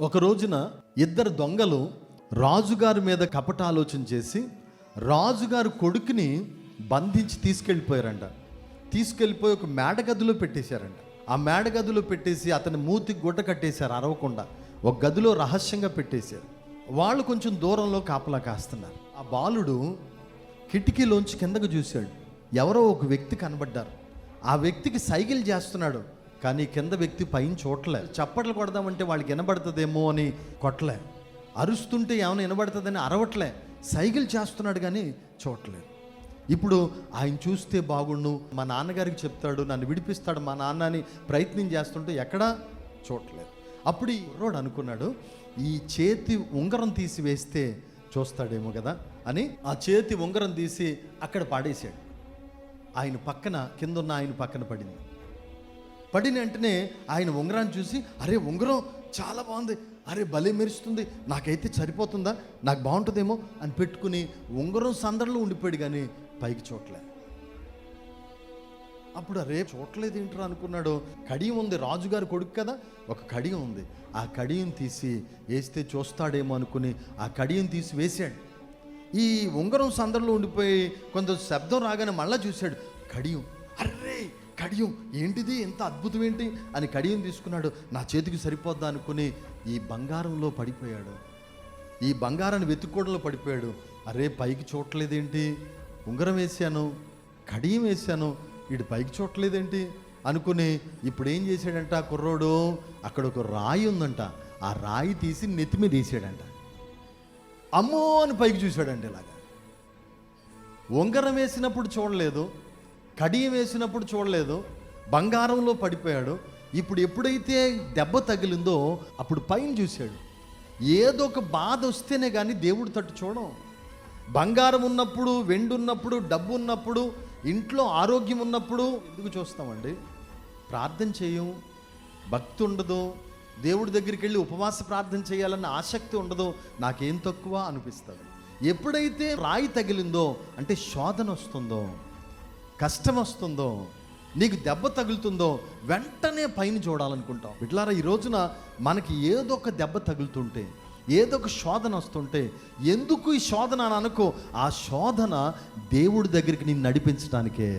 ఒక రోజున ఇద్దరు దొంగలు రాజుగారి మీద కపట ఆలోచన చేసి రాజుగారి కొడుకుని బంధించి తీసుకెళ్ళిపోయారంట. తీసుకెళ్ళిపోయి ఒక మేడగదిలో పెట్టేశారంట. ఆ మేడగదిలో పెట్టేసి అతని మూతి గుడ్డ కట్టేశారు అరవకుండా. ఒక గదిలో రహస్యంగా పెట్టేశారు. వాళ్ళు కొంచెం దూరంలో కాపలా కాస్తున్నారు. ఆ బాలుడు కిటికీలోంచి కిందకు చూశాడు. ఎవరో ఒక వ్యక్తి కనబడ్డారు. ఆ వ్యక్తికి సైకిల్ చేస్తున్నాడు. కానీ కింద వ్యక్తి పైన చూడలే చప్పట్లు కొడదామంటే వాళ్ళకి వినబడుతుందేమో అని కొట్టలే. అరుస్తుంటే ఏమైనా వినబడుతుందని అరవట్లే. సైకిల్ చేస్తున్నాడు కానీ చూడలేదు ఇప్పుడు ఆయన చూస్తే బాగుండు. మా నాన్నగారికి చెప్తాడు నన్ను విడిపిస్తాడు మా నాన్న అని ప్రయత్నం చేస్తుంటే ఎక్కడా? చూడలేదు అప్పుడు ఈ రోడ్ అనుకున్నాడు ఈ చేతి ఉంగరం తీసి వేస్తే చూస్తాడేమో కదా అని ఆ చేతి ఉంగరం తీసి అక్కడ పాడేశాడు. ఆయన పక్కన కింద ఉన్న ఆయన పక్కన పడింది. పడిన వెంటనే ఆయన ఉంగరాన్ని చూసి అరే ఉంగరం చాలా బాగుంది. అరే భలే మెరుస్తుంది. నాకైతే సరిపోతుందా? నాకు బాగుంటుందేమో? అని పెట్టుకుని ఉంగరం సందడిలో ఉండిపోయాడు కానీ పైకి చూడలే. అప్పుడు అరే చూడలేదు ఏంట్రా అనుకున్నాడు. కడియం ఉంది రాజుగారి కొడుకు కదా. ఒక కడియం ఉంది. ఆ కడియం తీసి వేస్తే చూస్తాడేమో అనుకుని ఆ కడియం తీసి వేసాడు ఈ ఉంగరం సందడిలో ఉండిపోయి కొంత శబ్దం రాగానే మళ్ళా చూశాడు. కడియం కడియం. ఏంటిది? ఎంత అద్భుతం ఏంటి? అని కడియం తీసుకున్నాడు. నా చేతికి సరిపోద్దా అనుకుని ఈ బంగారంలో పడిపోయాడు. ఈ బంగారాన్ని వెతుక్కోవడంలో పడిపోయాడు. అరే పైకి చూడలేదేంటి ఉంగరం వేసాను కడియం వేసాను ఇటు పైకి చూడలేదేంటి అనుకుని ఇప్పుడు ఏం చేశాడంట కుర్రోడు? అక్కడ ఒక రాయి ఉందంట. ఆ రాయి తీసి నెత్తి మీద వేసాడంట అమ్మో అని పైకి చూశాడంట ఇలాగా. ఉంగరం వేసినప్పుడు చూడలేదు. కడియం వేసినప్పుడు చూడలేదు బంగారంలో పడిపోయాడు. ఇప్పుడు ఎప్పుడైతే దెబ్బ తగిలిందో అప్పుడు పైన చూశాడు. ఏదో ఒక బాధ వస్తేనే కానీ దేవుడు తట్టు చూడం. బంగారం ఉన్నప్పుడు వెండి ఉన్నప్పుడు డబ్బు ఉన్నప్పుడు ఇంట్లో ఆరోగ్యం ఉన్నప్పుడు ఎందుకు చూస్తామండి? ప్రార్థన చేయం. భక్తి ఉండదు. దేవుడి దగ్గరికి వెళ్ళి ఉపవాస ప్రార్థన చేయాలన్న ఆసక్తి ఉండదు. నాకేం తక్కువ అనిపిస్తుంది. ఎప్పుడైతే రాయి తగిలిందో అంటే శోధన వస్తుందో కష్టం వస్తుందో నీకు దెబ్బ తగులుతుందో వెంటనే పైన చూడాలనుకుంటాం. ఇట్లారా ఈ రోజున మనకి ఏదో ఒక దెబ్బ తగులుతుంటే ఏదో ఒక శోధన వస్తుంటే ఎందుకు ఈ శోధన అని అనుకో ఆ శోధన దేవుడి దగ్గరికి నేను నడిపించడానికే.